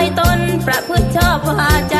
ายตนประพฤติชอบวาจะจ